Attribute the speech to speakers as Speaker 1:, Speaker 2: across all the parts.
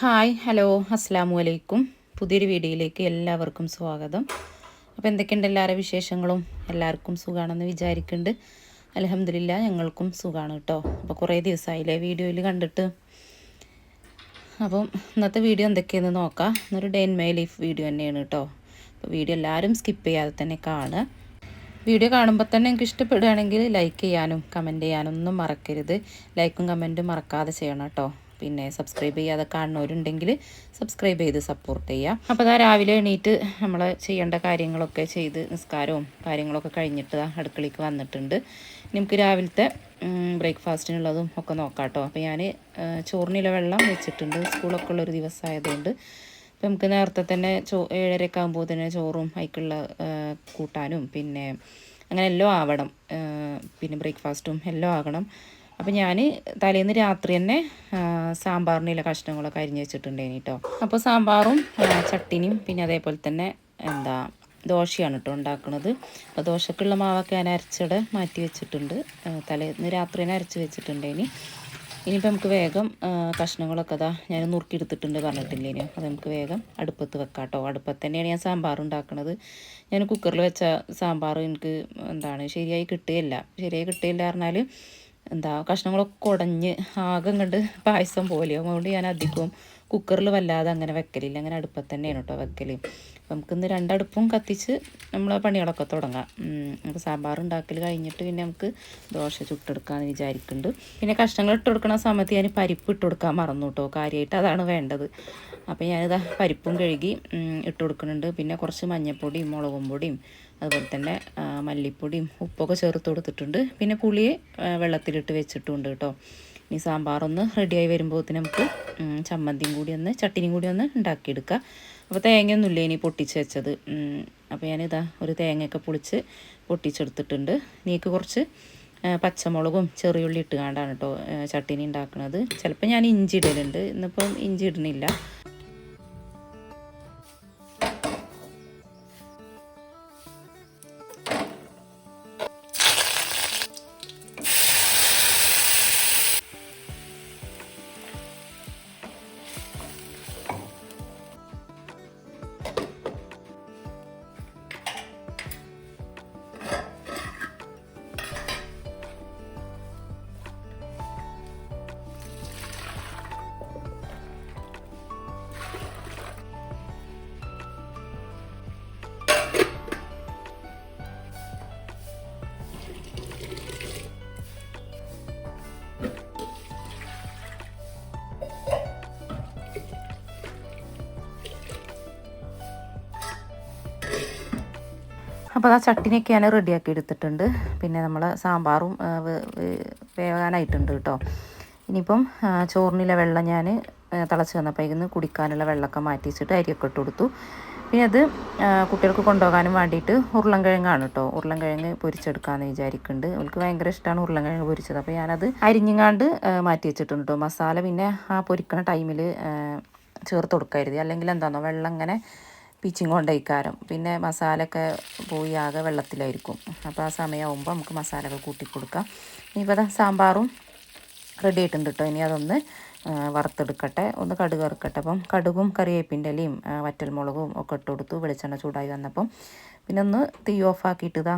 Speaker 1: Hi hello അസ്സാം വലൈക്കും പുതിയൊരു വീഡിയോയിലേക്ക് എല്ലാവർക്കും സ്വാഗതം. അപ്പോൾ എന്തൊക്കെയുണ്ട് എല്ലാവരുടെ വിശേഷങ്ങളും? എല്ലാവർക്കും സുഖമാണെന്ന് വിചാരിക്കുന്നുണ്ട് അലഹമില്ല ഞങ്ങൾക്കും സുഖമാണ് കേട്ടോ അപ്പോൾ കുറേ ദിവസമായില്ലേ വീഡിയോയിൽ കണ്ടിട്ട്. അപ്പം ഇന്നത്തെ വീഡിയോ എന്തൊക്കെയെന്ന് നോക്കാം. ഇന്നൊരു day in my life video തന്നെയാണ് കേട്ടോ അപ്പോൾ വീഡിയോ എല്ലാവരും സ്കിപ്പ് ചെയ്യാതെ തന്നെ കാണുക. വീഡിയോ കാണുമ്പോൾ തന്നെ എനിക്ക് ഇഷ്ടപ്പെടുകയാണെങ്കിൽ ലൈക്ക് ചെയ്യാനും കമന്റ് ചെയ്യാനും ഒന്നും മറക്കരുത്. ലൈക്കും കമന്റും മറക്കാതെ ചെയ്യണം കേട്ടോ പിന്നെ സബ്സ്ക്രൈബ് ചെയ്യാതെ കാണുന്നവരുണ്ടെങ്കിൽ സബ്സ്ക്രൈബ് ചെയ്ത് സപ്പോർട്ട് ചെയ്യുക അപ്പോൾ അതാ രാവിലെ എണീറ്റ് നമ്മൾ ചെയ്യേണ്ട കാര്യങ്ങളൊക്കെ ചെയ്ത് നിസ്കാരവും കാര്യങ്ങളൊക്കെ കഴിഞ്ഞിട്ട് അടുക്കളയ്ക്ക് വന്നിട്ടുണ്ട്. നമുക്ക് രാവിലത്തെ ബ്രേക്ക്ഫാസ്റ്റിനുള്ളതും ഒക്കെ നോക്കാം കേട്ടോ അപ്പോൾ ഞാൻ ചോറിനുള്ള വെള്ളം വെച്ചിട്ടുണ്ട്. സ്കൂളൊക്കെ ഉള്ളൊരു ദിവസമായതുകൊണ്ട്. അപ്പോൾ നമുക്ക് നേരത്തെ തന്നെ ചോ ഏഴരയൊക്കെ ആകുമ്പോൾ തന്നെ ചോറും അതിക്കുള്ള കൂട്ടാനും പിന്നെ അങ്ങനെ എല്ലാം ആവണം. പിന്നെ ബ്രേക്ക്ഫാസ്റ്റും എല്ലാം ആകണം. അപ്പം ഞാൻ തലേന്ന് രാത്രി തന്നെ സാമ്പാറിനുള്ള കഷ്ണങ്ങളൊക്കെ അരിഞ്ഞ് വെച്ചിട്ടുണ്ടേനി കേട്ടോ അപ്പോൾ സാമ്പാറും ചട്ടിനിയും പിന്നെ അതേപോലെ തന്നെ എന്താ ദോശയാണ് കേട്ടോ ഉണ്ടാക്കുന്നത് അപ്പോൾ ദോശക്കുള്ള മാവൊക്കെ ഞാൻ അരച്ചിടെ മാറ്റി വെച്ചിട്ടുണ്ട്. തലേന്ന് രാത്രി തന്നെ അരച്ച് വെച്ചിട്ടുണ്ടേനി ഇനിയിപ്പോൾ നമുക്ക് വേഗം കഷ്ണങ്ങളൊക്കെ അതാ ഞാൻ നുറുക്കിയെടുത്തിട്ടുണ്ട് പറഞ്ഞിട്ടില്ലേനു. അത് നമുക്ക് വേഗം അടുപ്പത്ത് വെക്കാം കേട്ടോ അടുപ്പത്ത് തന്നെയാണ് ഞാൻ സാമ്പാർ ഉണ്ടാക്കുന്നത് ഞാൻ കുക്കറിൽ വെച്ച സാമ്പാർ എനിക്ക് എന്താണ് ശരിയായി കിട്ടുകയില്ല. ശരിയായി കിട്ടുകയില്ല പറഞ്ഞാൽ എന്താ കഷ്ണങ്ങളൊക്കെ ഉടഞ്ഞ് ആകെ കണ്ട് പായസം പോലെയാവും അതുകൊണ്ട് ഞാൻ അധികവും കുക്കറിൽ വല്ലാതെ അങ്ങനെ വെക്കലില്ല. അങ്ങനെ അടുപ്പത്ത് തന്നെയാണ് കേട്ടോ വെക്കൽ അപ്പം നമുക്കിന്ന് രണ്ടടുപ്പും കത്തിച്ച് നമ്മൾ പണികളൊക്കെ തുടങ്ങാം. നമുക്ക് സാമ്പാർ ഉണ്ടാക്കൽ കഴിഞ്ഞിട്ട് പിന്നെ നമുക്ക് ദോശ ചുട്ടെടുക്കാമെന്ന് വിചാരിക്കുന്നുണ്ട് പിന്നെ കഷ്ണങ്ങൾ ഇട്ട് കൊടുക്കണ സമയത്ത് ഞാൻ പരിപ്പ് ഇട്ട് കൊടുക്കാൻ മറന്നു കേട്ടോ കാര്യമായിട്ട് അതാണ് വേണ്ടത്. അപ്പോൾ ഞാനിതാ പരിപ്പും കഴുകി ഇട്ട് കൊടുക്കുന്നുണ്ട് പിന്നെ കുറച്ച് മഞ്ഞൾപ്പൊടിയും മുളകും പൊടിയും അതുപോലെ തന്നെ മല്ലിപ്പൊടിയും ഉപ്പൊക്കെ ചേർത്ത് കൊടുത്തിട്ടുണ്ട്. പിന്നെ പുളിയെ ആ, വെള്ളത്തിലിട്ട് വെച്ചിട്ടുണ്ട് കേട്ടോ. ഇനി സാമ്പാറൊന്ന് റെഡിയായി വരുമ്പോഴത്തേന് നമുക്ക് ചമ്മന്തിയും കൂടി ഒന്ന് ചട്ടിനിയും കൂടി ഒന്ന് ഉണ്ടാക്കിയെടുക്കാം. അപ്പോൾ തേങ്ങയൊന്നുമില്ല ഇനി പൊട്ടിച്ച് വെച്ചത്? അപ്പോൾ ഞാനിതാ ഒരു തേങ്ങയൊക്കെ പൊളിച്ച് പൊട്ടിച്ചെടുത്തിട്ടുണ്ട്. നീക്ക് കുറച്ച് പച്ചമുളകും ചെറിയുള്ളി ഇട്ട് കാണ്ടാണ് കേട്ടോ ചട്ടിനി ഉണ്ടാക്കുന്നത് ചിലപ്പോൾ ഞാൻ ഇഞ്ചി ഇടലുണ്ട്. ഇന്നിപ്പം ഇഞ്ചി ഇടുന്നില്ല. അപ്പോൾ ആ ചട്ടിനിയൊക്കെ ഞാൻ റെഡിയാക്കി എടുത്തിട്ടുണ്ട്. പിന്നെ നമ്മൾ സാമ്പാറും വേവാനായിട്ടുണ്ട് കേട്ടോ. ഇനിയിപ്പം ചോറിനിലെ വെള്ളം ഞാൻ തിളച്ച് വന്നപ്പോഴേക്കും കുടിക്കാനുള്ള വെള്ളമൊക്കെ മാറ്റി വെച്ചിട്ട് അരിയൊക്കെ ഇട്ട് കൊടുത്തു. പിന്നെ അത് കുട്ടികൾക്ക് കൊണ്ടുപോകാനും വേണ്ടിയിട്ട് ഉരുളൻകിഴങ്ങാണ് കേട്ടോ. ഉരുളൻകിഴങ്ങ് പൊരിച്ചെടുക്കാമെന്ന് വിചാരിക്കുന്നുണ്ട് അവൾക്ക് ഭയങ്കര ഇഷ്ടമാണ് ഉരുളൻകിഴങ്ങ് പൊരിച്ചത്. അപ്പോൾ ഞാനത് അരിഞ്ഞങ്ങാണ്ട് മാറ്റി വെച്ചിട്ടുണ്ട് കേട്ടോ. മസാല പിന്നെ ആ പൊരിക്കണ ടൈമിൽ ചേർത്ത് കൊടുക്കരുത്. അല്ലെങ്കിൽ എന്താണോ വെള്ളം ഇങ്ങനെ പിച്ചിങ് കൊണ്ടേക്കാരം പിന്നെ മസാലയൊക്കെ പോയി ആകെ വെള്ളത്തിലായിരിക്കും. അപ്പോൾ ആ സമയമാകുമ്പോൾ നമുക്ക് മസാല ഒക്കെ കൂട്ടി കൊടുക്കാം ഇനിയിപ്പോൾ സാമ്പാറും റെഡി ആയിട്ടുണ്ട് കേട്ടോ ഇനി അതൊന്ന് വറുത്തെടുക്കട്ടെ. ഒന്ന് കടുക് ഇറക്കട്ടെ അപ്പം കടുകും കറിവേപ്പിന്റെ ഇലയും വറ്റൽമുളകും ഒക്കെ ഇട്ട് കൊടുത്തു വെളിച്ചെണ്ണ ചൂടായി വന്നപ്പം പിന്നെ ഒന്ന് തീ ഓഫ് ഇതാ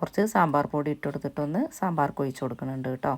Speaker 1: കുറച്ച് സാമ്പാർ പൊടി ഇട്ട് കൊടുത്തിട്ടൊന്ന് സാമ്പാർ കൊഴിച്ച് കൊടുക്കുന്നുണ്ട് കേട്ടോ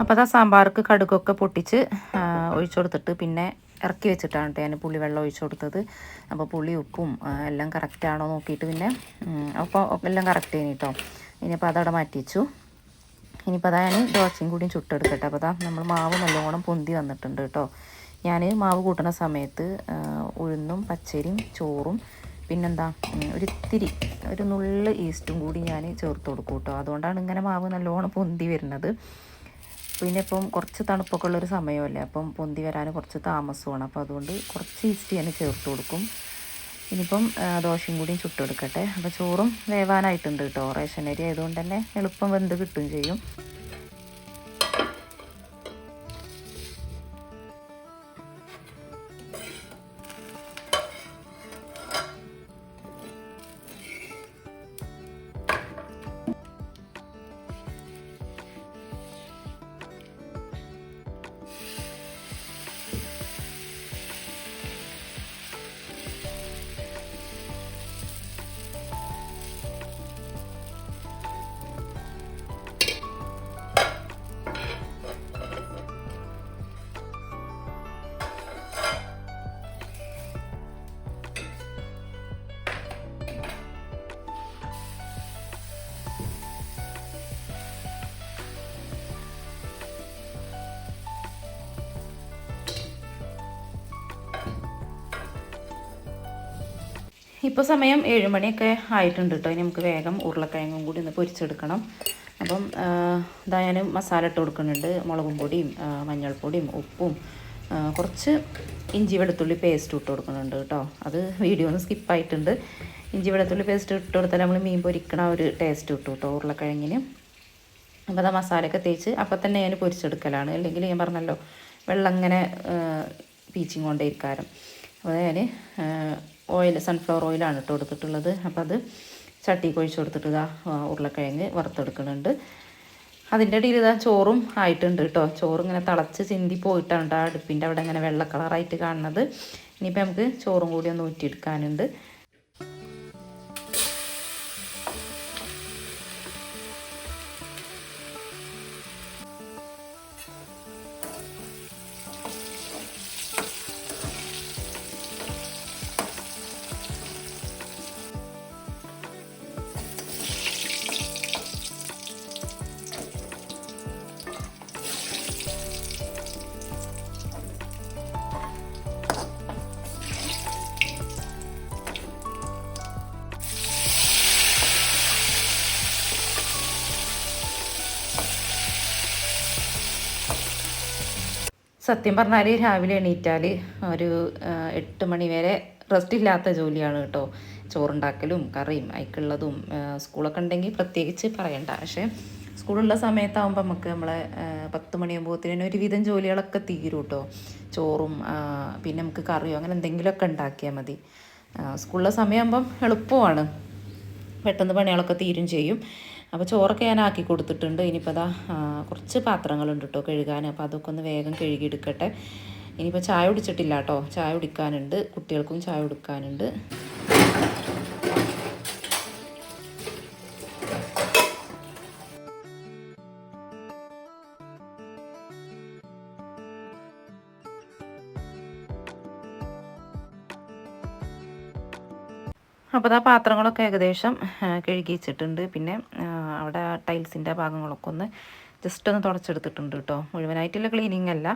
Speaker 1: അപ്പോൾ അതാ സാമ്പാർക്ക് കടുകൊക്കെ പൊട്ടിച്ച് ഒഴിച്ചു കൊടുത്തിട്ട് പിന്നെ ഇറക്കി വെച്ചിട്ടാണ് കേട്ടോ ഞാൻ പുളി വെള്ളം ഒഴിച്ചു കൊടുത്തത്. അപ്പോൾ പുളി ഉപ്പും എല്ലാം കറക്റ്റാണോ നോക്കിയിട്ട് പിന്നെ അപ്പോൾ എല്ലാം കറക്റ്റ് ചെയ്യണം കേട്ടോ. ഇനിയിപ്പോൾ അതവിടെ മാറ്റി വെച്ചു ഇനിയിപ്പോൾ അതാ ഞാൻ ദോശയും കൂടിയും ചുട്ടെടുക്കട്ടെ അപ്പോൾ അതാ നമ്മൾ മാവ് നല്ലോണം പൊന്തി വന്നിട്ടുണ്ട് കേട്ടോ. ഞാൻ മാവ് കൂട്ടുന്ന സമയത്ത് ഉഴുന്നും പച്ചരിയും ചോറും പിന്നെന്താ ഒരു ഒരിത്തിരി ഒരു നുള്ള് ഈസ്റ്റും കൂടി ഞാൻ ചേർത്ത് കൊടുക്കും കേട്ടോ. അതുകൊണ്ടാണ് ഇങ്ങനെ മാവ് നല്ലോണം പൊന്തി വരുന്നത്. പിന്നെ ഇപ്പം കുറച്ച് തണുപ്പൊക്കെ ഉള്ളൊരു സമയമല്ലേ അപ്പം പൊന്തി വരാൻ കുറച്ച് താമസമാണ്. അപ്പോൾ അതുകൊണ്ട് കുറച്ച് ഈസ്റ്റ് ഞാൻ ചേർത്ത് കൊടുക്കും. ഇനിയിപ്പം ദോശയും കൂടിയും ചുട്ടെടുക്കട്ടെ അപ്പോൾ ചോറും വേവാനായിട്ടുണ്ട് കേട്ടോ. റേഷൻ അരി ആയതുകൊണ്ട് തന്നെ എളുപ്പം വെന്ത് കിട്ടുകയും ചെയ്യും. ഇപ്പോൾ സമയം ഏഴ് മണിയൊക്കെ ആയിട്ടുണ്ട് കേട്ടോ ഇനി നമുക്ക് വേഗം ഉരുളക്കിഴങ്ങും കൂടി ഒന്ന് പൊരിച്ചെടുക്കണം. അപ്പം ഇതാ ഞാൻ മസാല ഇട്ട് കൊടുക്കുന്നുണ്ട്. മുളകും പൊടിയും മഞ്ഞൾപ്പൊടിയും ഉപ്പും കുറച്ച് ഇഞ്ചി വെളുത്തുള്ളി പേസ്റ്റ് ഇട്ട് കൊടുക്കുന്നുണ്ട് കേട്ടോ അത് വീഡിയോ ഒന്ന് സ്കിപ്പായിട്ടുണ്ട് ഇഞ്ചി വെളുത്തുള്ളി പേസ്റ്റ് ഇട്ട് കൊടുത്താൽ നമ്മൾ മീൻ പൊരിക്കണ ഒരു ടേസ്റ്റ് കിട്ടും കേട്ടോ ഉരുളക്കിഴങ്ങിന്. അപ്പോൾ അത് മസാലയൊക്കെ തേച്ച് അപ്പം തന്നെ ഞാൻ പൊരിച്ചെടുക്കലാണ്. അല്ലെങ്കിൽ ഞാൻ പറഞ്ഞല്ലോ വെള്ളം ഇങ്ങനെ പീച്ചിങ് കൊണ്ടേ ഇരിക്കാരം അപ്പോൾ ഞാൻ ഓയിൽ സൺഫ്ലവർ ഓയിലാണ് ഇട്ട് കൊടുത്തിട്ടുള്ളത് അപ്പോൾ അത് ചട്ടി ഒഴിച്ച് കൊടുത്തിട്ട് ഉരുളക്കിഴങ്ങ് വറുത്തെടുക്കുന്നുണ്ട്. അതിന്റെ ഇടയിൽ ഇതാ ചോറും ആയിട്ടുണ്ട് കേട്ടോ. ചോറ് ഇങ്ങനെ തിളച്ച് ചിന്തി പോയിട്ടാണ് ആ അടുപ്പിന്റെ അവിടെ ഇങ്ങനെ വെള്ള കളറായിട്ട് കാണുന്നത്. ഇനിയിപ്പോൾ നമുക്ക് ചോറും കൂടി ഒന്ന് ഊറ്റിയെടുക്കാനുണ്ട്. സത്യം പറഞ്ഞാൽ രാവിലെ എണീറ്റാൽ ഒരു എട്ട് മണി വരെ റെസ്റ്റ് ഇല്ലാത്ത ജോലിയാണ് കേട്ടോ. ചോറുണ്ടാക്കലും കറിയും അയക്കുള്ളതും സ്കൂളൊക്കെ ഉണ്ടെങ്കിൽ പ്രത്യേകിച്ച് പറയണ്ട. പക്ഷേ സ്കൂളുള്ള സമയത്താകുമ്പോൾ നമുക്ക് നമ്മളെ പത്ത് മണിയാകുമ്പോഴത്തേനും ഒരുവിധം ജോലികളൊക്കെ തീരും കേട്ടോ. ചോറും പിന്നെ നമുക്ക് കറിയോ അങ്ങനെ എന്തെങ്കിലുമൊക്കെ ഉണ്ടാക്കിയാൽ മതി. സ്കൂളിലെ സമയമാകുമ്പം എളുപ്പമാണ്. പെട്ടെന്ന് പണികളൊക്കെ തീരും ചെയ്യും. അപ്പോൾ ചോറൊക്കെ ഞാൻ ആക്കി കൊടുത്തിട്ടുണ്ട് ഇനിയിപ്പോൾ അതാ കുറച്ച് പാത്രങ്ങളുണ്ട് കേട്ടോ കഴുകാൻ അപ്പോൾ അതൊക്കെ ഒന്ന് വേഗം കഴുകിയെടുക്കട്ടെ. ഇനിയിപ്പോൾ ചായ കുടിച്ചിട്ടില്ല കേട്ടോ ചായ കുടിക്കാനുണ്ട്. കുട്ടികൾക്കും ചായ കൊടുക്കാനുണ്ട്. അപ്പോൾ ആ പാത്രങ്ങളൊക്കെ ഏകദേശം കഴുകിയിച്ചിട്ടുണ്ട് പിന്നെ അവിടെ ടൈൽസിന്റെ ഭാഗങ്ങളൊക്കെ ഒന്ന് ജസ്റ്റ് ഒന്ന് തുടച്ചെടുത്തിട്ടുണ്ട് കേട്ടോ. മുഴുവനായിട്ടുള്ള ക്ലീനിങ് അല്ല.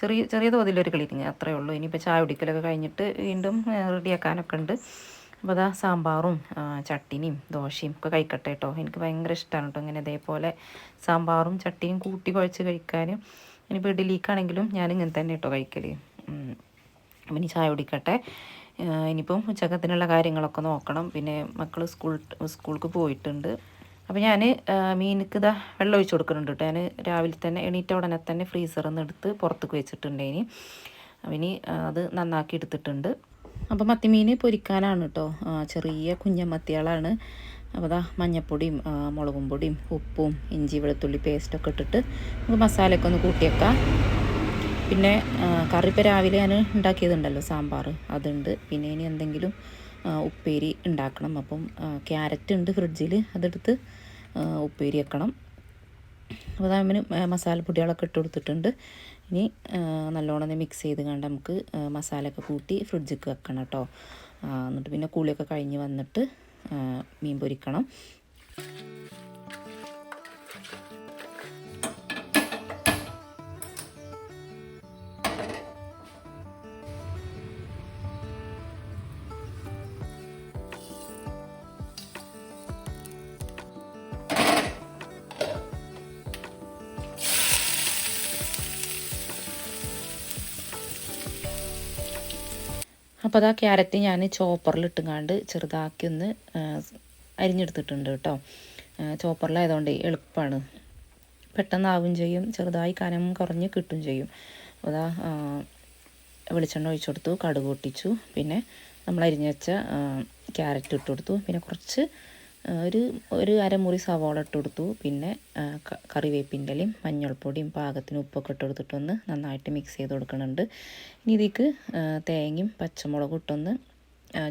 Speaker 1: ചെറിയ ചെറിയ തോതിലൊരു ക്ലീനിങ് അത്രയേ ഉള്ളൂ. ഇനിയിപ്പോൾ ചായ കുടിക്കലൊക്കെ കഴിഞ്ഞിട്ട് വീണ്ടും റെഡിയാക്കാനൊക്കെ ഉണ്ട്. അപ്പോൾ അതാ സാമ്പാറും ചട്ടിനിയും ദോശയും ഒക്കെ കഴിക്കട്ടെ കേട്ടോ. എനിക്ക് ഭയങ്കര ഇഷ്ടമാണ് കേട്ടോ ഇങ്ങനെ ഇതേപോലെ സാമ്പാറും ചട്ടിയും കൂട്ടി കുഴച്ച് കഴിക്കാനും. ഇനിയിപ്പോൾ ഇഡ്ഡലിക്കാണെങ്കിലും ഞാൻ ഇങ്ങനെ തന്നെ കേട്ടോ കഴിക്കൽ അപ്പം ഇനി ചായ കുടിക്കട്ടെ. ഇനിയിപ്പം ഉച്ചക്കത്തിനുള്ള കാര്യങ്ങളൊക്കെ നോക്കണം. പിന്നെ മക്കൾ സ്കൂൾ സ്കൂൾക്ക് പോയിട്ടുണ്ട്. അപ്പോൾ ഞാൻ മീനിക്ക് ഇതാ വെള്ളം ഒഴിച്ച് കൊടുക്കുന്നുണ്ട് കേട്ടോ. ഞാൻ രാവിലെ തന്നെ എണീറ്റ ഉടനെ തന്നെ ഫ്രീസറിൽ നിന്ന് എടുത്ത് പുറത്തേക്ക് വെച്ചിട്ടുണ്ട് ഇനി. ഇനി അത് നന്നാക്കി എടുത്തിട്ടുണ്ട്. അപ്പോൾ മത്തിമീൻ പൊരിക്കാനാണ് കേട്ടോ. ചെറിയ ചെറിയ കുഞ്ഞമത്തികളാണ് അപ്പോൾ അതാ മഞ്ഞപ്പൊടിയും മുളകും പൊടിയും ഉപ്പും ഇഞ്ചി വെളുത്തുള്ളി പേസ്റ്റൊക്കെ ഇട്ടിട്ട് നമുക്ക് മസാലയൊക്കെ ഒന്ന് കൂട്ടിയേക്കാം. പിന്നെ കറി രാവിലെ ഞാൻ ഉണ്ടാക്കിയതുണ്ടല്ലോ സാമ്പാർ അതുണ്ട്. പിന്നെ ഇനി എന്തെങ്കിലും ഉപ്പേരി ഉണ്ടാക്കണം. അപ്പം ക്യാരറ്റ് ഉണ്ട് ഫ്രിഡ്ജിൽ അതെടുത്ത് ഉപ്പേരി വെക്കണം. അപ്പോൾ അതിന് മസാലപ്പൊടികളൊക്കെ ഇട്ട് കൊടുത്തിട്ടുണ്ട്. ഇനി നല്ലോണം മിക്സ് ചെയ്ത് കണ്ട് നമുക്ക് മസാലയൊക്കെ കൂട്ടി ഫ്രിഡ്ജിക്ക് വെക്കണം കേട്ടോ. എന്നിട്ട് പിന്നെ കുളിയൊക്കെ കഴിഞ്ഞ് വന്നിട്ട് മീൻ പൊരിക്കണം. അപ്പോൾ അതാ ക്യാരറ്റ് ഞാൻ ചോപ്പറിലിട്ട് കാണ്ട് ചെറുതാക്കി ഒന്ന് അരിഞ്ഞെടുത്തിട്ടുണ്ട് കേട്ടോ. ചോപ്പറിലായതുകൊണ്ട് എളുപ്പമാണ് പെട്ടെന്നാവും ചെയ്യും. ചെറുതായി കനം കുറഞ്ഞ് കിട്ടും ചെയ്യും. അതാ വെളിച്ചെണ്ണ ഒഴിച്ചു കൊടുത്തു കടുക് പൊട്ടിച്ചു. പിന്നെ നമ്മൾ അരിഞ്ഞുവെച്ച ക്യാരറ്റ് ഇട്ട് കൊടുത്തു. പിന്നെ കുറച്ച് ഒരു ഒരു അരമുറി സവാള ഇട്ട് കൊടുത്തു. പിന്നെ കറിവേപ്പിന്റെലയും മഞ്ഞൾപ്പൊടിയും പാകത്തിന് ഉപ്പൊക്കെ ഇട്ട് കൊടുത്തിട്ടൊന്ന് നന്നായിട്ട് മിക്സ് ചെയ്ത് കൊടുക്കുന്നുണ്ട് ഇനി ഇതിക്ക് തേങ്ങയും പച്ചമുളകും ഇട്ടൊന്ന്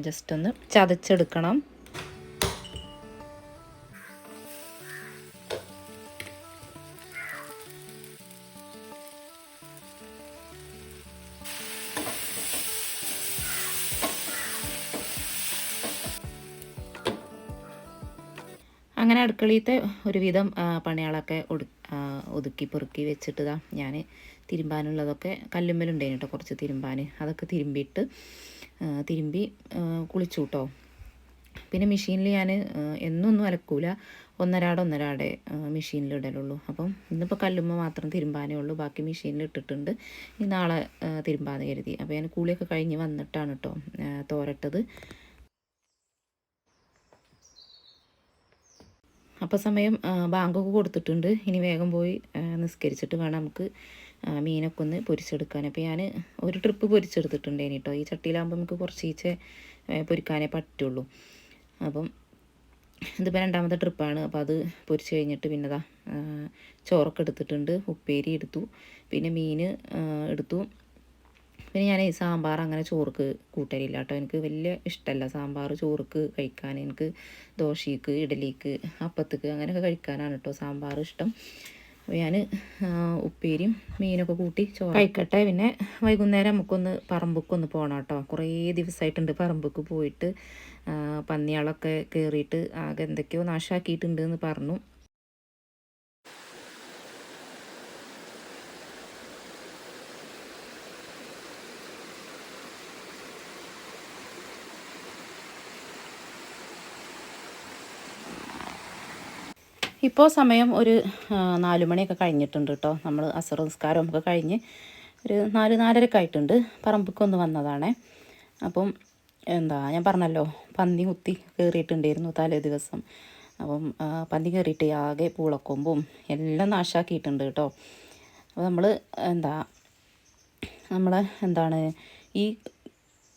Speaker 1: ജസ്റ്റ് ഒന്ന് ചതച്ചെടുക്കണം. അടുക്കളയിലത്തെ ഒരുവിധം പണികളൊക്കെ ഒതുക്കി പെറുക്കി വെച്ചിട്ട് ഞാൻ തിരുമ്പാനുള്ളതൊക്കെ കല്ലുമ്മലുണ്ടായിരുന്നു കേട്ടോ കുറച്ച് തിരുമ്പാൻ അതൊക്കെ തിരുമ്പിയിട്ട് തിരുമ്പി കുളിച്ചു കേട്ടോ പിന്നെ മെഷീനിൽ ഞാൻ എന്നൊന്നും അലക്കൂല. ഒന്നരാടെ ഒന്നരാടെ മെഷീനിൽ ഇടലുള്ളൂ. അപ്പം ഇന്നിപ്പോൾ കല്ലുമ്മ മാത്രം തിരുമ്പാനേ ഉള്ളൂ. ബാക്കി മെഷീനിൽ ഇട്ടിട്ടുണ്ട്. ഇനി നാളെ തിരുമ്പാന്ന് കരുതി. അപ്പോൾ ഞാൻ കൂളിയൊക്കെ കഴിഞ്ഞ് വന്നിട്ടാണ് കേട്ടോ തോരട്ടത്. അപ്പോൾ സമയം ബാങ്കൊക്കെ കൊടുത്തിട്ടുണ്ട്. ഇനി വേഗം പോയി നിസ്കരിച്ചിട്ട് വേണം നമുക്ക് മീനൊക്കെ ഒന്ന് പൊരിച്ചെടുക്കാൻ. അപ്പോൾ ഞാൻ ഒരു ട്രിപ്പ് പൊരിച്ചെടുത്തിട്ടുണ്ട് ഇനി കേട്ടോ ഈ ചട്ടിയിലാകുമ്പോൾ നമുക്ക് കുറച്ചീച്ചെ ആ, പൊരിക്കാനേ പറ്റുള്ളൂ. അപ്പം ഇതിപ്പോൾ രണ്ടാമത്തെ ട്രിപ്പാണ്. അപ്പോൾ അത് പൊരിച്ച് കഴിഞ്ഞിട്ട് പിന്നെ ദാ ചോറൊക്കെ എടുത്തിട്ടുണ്ട്. ഉപ്പേരി എടുത്തു. പിന്നെ മീൻ എടുത്തു. പിന്നെ ഞാൻ ഈ സാമ്പാർ അങ്ങനെ ചോറുക്ക് കൂട്ടലില്ല കേട്ടോ. എനിക്ക് വലിയ ഇഷ്ടമല്ല സാമ്പാർ ചോറുക്ക് കഴിക്കാൻ. എനിക്ക് ദോശയ്ക്ക് ഇഡലിക്ക് അപ്പത്തേക്ക് അങ്ങനെയൊക്കെ കഴിക്കാനാണ് കേട്ടോ സാമ്പാർ ഇഷ്ടം. ഞാൻ ഉപ്പേരിയും മീനൊക്കെ കൂട്ടി ചോറ് കഴിക്കട്ടെ. പിന്നെ വൈകുന്നേരം നമുക്കൊന്ന് പറമ്പൊക്കൊന്ന് പോകണം കേട്ടോ. കുറേ ദിവസമായിട്ടുണ്ട് പറമ്പൊക്കെ പോയിട്ട് പന്നിയാളൊക്കെ കയറിയിട്ട് ആകെ എന്തൊക്കെയോ നാശാക്കിയിട്ടുണ്ട് എന്ന് പറഞ്ഞു. ഇപ്പോൾ സമയം ഒരു നാല് മണിയൊക്കെ കഴിഞ്ഞിട്ടുണ്ട് കേട്ടോ നമ്മൾ അസർ ഒക്കെ കഴിഞ്ഞ് ഒരു നാല് നാലരക്കെ ആയിട്ടുണ്ട്. പറമ്പിക്കൊന്ന് വന്നതാണേ. അപ്പം എന്താ ഞാൻ പറഞ്ഞല്ലോ പന്നി കുത്തി കയറിയിട്ടുണ്ടായിരുന്നു തലേ ദിവസം. അപ്പം പന്നി കയറിയിട്ട് ആകെ പൂളക്കൊമ്പും എല്ലാം നാശാക്കിയിട്ടുണ്ട് കേട്ടോ അപ്പോൾ നമ്മൾ എന്താ നമ്മളെ എന്താണ് ഈ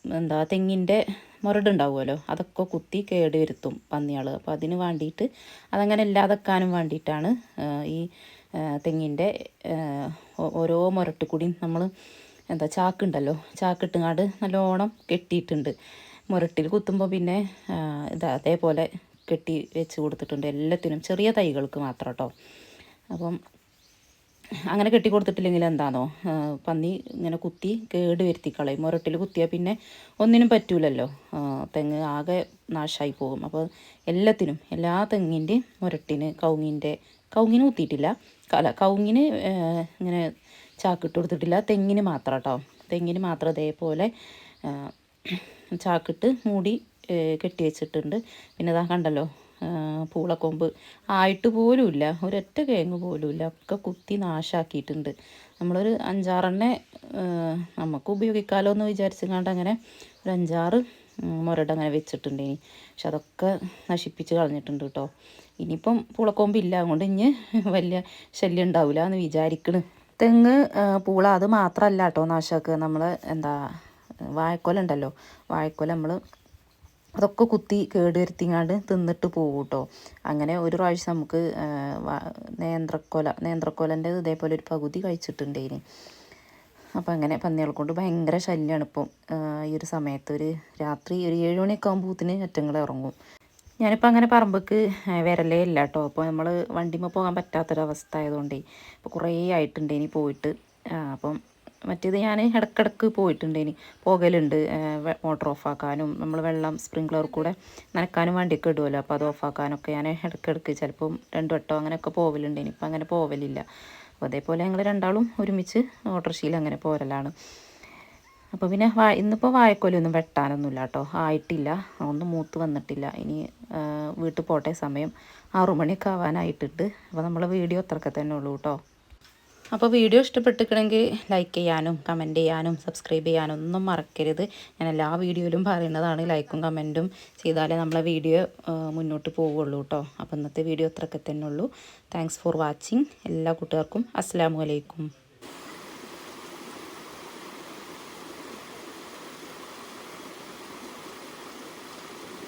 Speaker 1: എന്താ തെങ്ങിന്റെ മുരടുണ്ടാവുമല്ലോ. അതൊക്കെ കുത്തി കേട് വരുത്തും പന്നികൾ അപ്പോൾ അതിന് വേണ്ടിയിട്ട് അതങ്ങനെ ഇല്ലാതെക്കാനും വേണ്ടിയിട്ടാണ് ഈ തെങ്ങിന്റെ ഓരോ മുരട്ട് കൂടിയും നമ്മൾ എന്താ ചാക്കുണ്ടല്ലോ. ചാക്കിട്ടുങ്ങാട് നല്ലോണം കെട്ടിയിട്ടുണ്ട്. മുരട്ടിൽ കുത്തുമ്പോൾ പിന്നെ ഇതാ അതേപോലെ കെട്ടി വെച്ച് കൊടുത്തിട്ടുണ്ട് എല്ലാത്തിനും. ചെറിയ തൈകൾക്ക് മാത്രം കേട്ടോ അപ്പം അങ്ങനെ കെട്ടി കൊടുത്തിട്ടില്ലെങ്കിൽ എന്താണോ പന്നി ഇങ്ങനെ കുത്തി കേട് വരുത്തി കളയും മുരട്ടിൽ കുത്തിയാൽ പിന്നെ ഒന്നിനും പറ്റൂലല്ലോ. തെങ്ങ് ആകെ നാശമായി പോകും. അപ്പോൾ എല്ലാത്തിനും എല്ലാ തെങ്ങിന്റെയും മുരട്ടിന് കൗങ്ങിന്റെ കൗങ്ങിന് കുത്തിയിട്ടില്ല. കല കൗങ്ങിന് ഇങ്ങനെ ചാക്കിട്ട് കൊടുത്തിട്ടില്ല. തെങ്ങിന് മാത്രം കേട്ടോ തെങ്ങിന് മാത്രം ഇതേപോലെ ആ, ചാക്കിട്ട് മൂടി കെട്ടി വെച്ചിട്ടുണ്ട്. പിന്നെ ഇതാ കണ്ടല്ലോ പൂളക്കൊമ്പ്. ആയിട്ട് പോലുമില്ല. ഒരൊറ്റ കിഴങ്ങ് പോലുമില്ല. ഒക്കെ കുത്തി നാശാക്കിയിട്ടുണ്ട്. നമ്മളൊരു അഞ്ചാറെണ്ണെ നമുക്ക് ഉപയോഗിക്കാമല്ലോ എന്ന് വിചാരിച്ചുകൊണ്ട് അങ്ങനെ ഒരു അഞ്ചാറ് മുരട അങ്ങനെ വെച്ചിട്ടുണ്ട് ഇനി പക്ഷെ അതൊക്കെ നശിപ്പിച്ച് കളഞ്ഞിട്ടുണ്ട് കേട്ടോ ഇനിയിപ്പം പൂളക്കൊമ്പില്ല അതുകൊണ്ട് ഇനി വലിയ ശല്യം ഉണ്ടാവില്ല എന്ന് വിചാരിക്കണ്. തെങ്ങ് പൂള അത് മാത്രമല്ല കേട്ടോ നാശാക്കുക. നമ്മൾ എന്താ വാഴക്കൊല ഉണ്ടല്ലോ. വാഴക്കൊല നമ്മൾ അതൊക്കെ കുത്തി കേട് വരുത്തിങ്ങാണ്ട് തിന്നിട്ട് പോകും കേട്ടോ അങ്ങനെ ഒരു പ്രാവശ്യം നമുക്ക് നേന്ത്രക്കൊല നേന്ത്രക്കൊലന്റെ ഇതേപോലെ ഒരു പകുതി കഴിച്ചിട്ടുണ്ടേന്. അപ്പോൾ അങ്ങനെ പന്നികളെ കൊണ്ട് ഭയങ്കര ശല്യമാണ് ഇപ്പം. ഈ ഒരു സമയത്ത് ഒരു രാത്രി ഒരു ഏഴ് മണിയൊക്കെ ആകുമ്പോഴത്തിന് അറ്റങ്ങൾ ഇറങ്ങും. ഞാനിപ്പോൾ അങ്ങനെ പറമ്പക്ക് വരലേ ഇല്ല കേട്ടോ അപ്പോൾ നമ്മൾ വണ്ടിമ്മ പോകാൻ പറ്റാത്തൊരവസ്ഥ ആയതുകൊണ്ടേ ഇപ്പോൾ കുറേ ആയിട്ടുണ്ട് ഇനി പോയിട്ട് അപ്പം മറ്റേത് ഞാൻ ഇടക്കിടക്ക് പോയിട്ടുണ്ട് ഇനി പോകലുണ്ട് മോട്ടർ ഓഫാക്കാനും നമ്മൾ വെള്ളം സ്പ്രിങ്ക്ലർ കൂടെ നനക്കാനും വണ്ടിയൊക്കെ ഇടുമല്ലോ അപ്പോൾ അത് ഓഫാക്കാനൊക്കെ ഞാൻ ഇടക്കിടക്ക് ചിലപ്പം രണ്ട് വട്ടം അങ്ങനെയൊക്കെ പോവലുണ്ട് ഇനിയിപ്പോൾ അങ്ങനെ പോവലില്ല. അപ്പോൾ അതേപോലെ ഞങ്ങൾ രണ്ടാളും ഒരുമിച്ച് ഓട്ടർഷീൽ അങ്ങനെ പോരലാണ്. അപ്പോൾ പിന്നെ വാ ഇന്നിപ്പോൾ വാഴക്കൊലൊന്നും വെട്ടാനൊന്നുമില്ല കേട്ടോ ആയിട്ടില്ല. ഒന്നും മൂത്ത് വന്നിട്ടില്ല. ഇനി വീട്ടിൽ പോട്ടെ സമയം. ആറു മണിയൊക്കെ ആവാനായിട്ടിട്ട് അപ്പോൾ നമ്മൾ വീഡിയോ അത്രയൊക്കെ തന്നെ ഉള്ളൂ കേട്ടോ അപ്പോൾ വീഡിയോ ഇഷ്ടപ്പെട്ടിരിക്കണമെങ്കിൽ ലൈക്ക് ചെയ്യാനും കമന്റ് ചെയ്യാനും സബ്സ്ക്രൈബ് ചെയ്യാനും ഒന്നും മറക്കരുത്. ഞാൻ എല്ലാ വീഡിയോയിലും പറയുന്നതാണ് ലൈക്കും കമന്റും ചെയ്താലേ നമ്മളെ വീഡിയോ മുന്നോട്ട് പോവുള്ളൂ കേട്ടോ. അപ്പോൾ ഇന്നത്തെ വീഡിയോ അത്രയൊക്കെ തന്നെ ഉള്ളൂ. താങ്ക്സ് ഫോർ വാച്ചിങ് എല്ലാ കൂട്ടുകാർക്കും അസ്സാം വലൈക്കും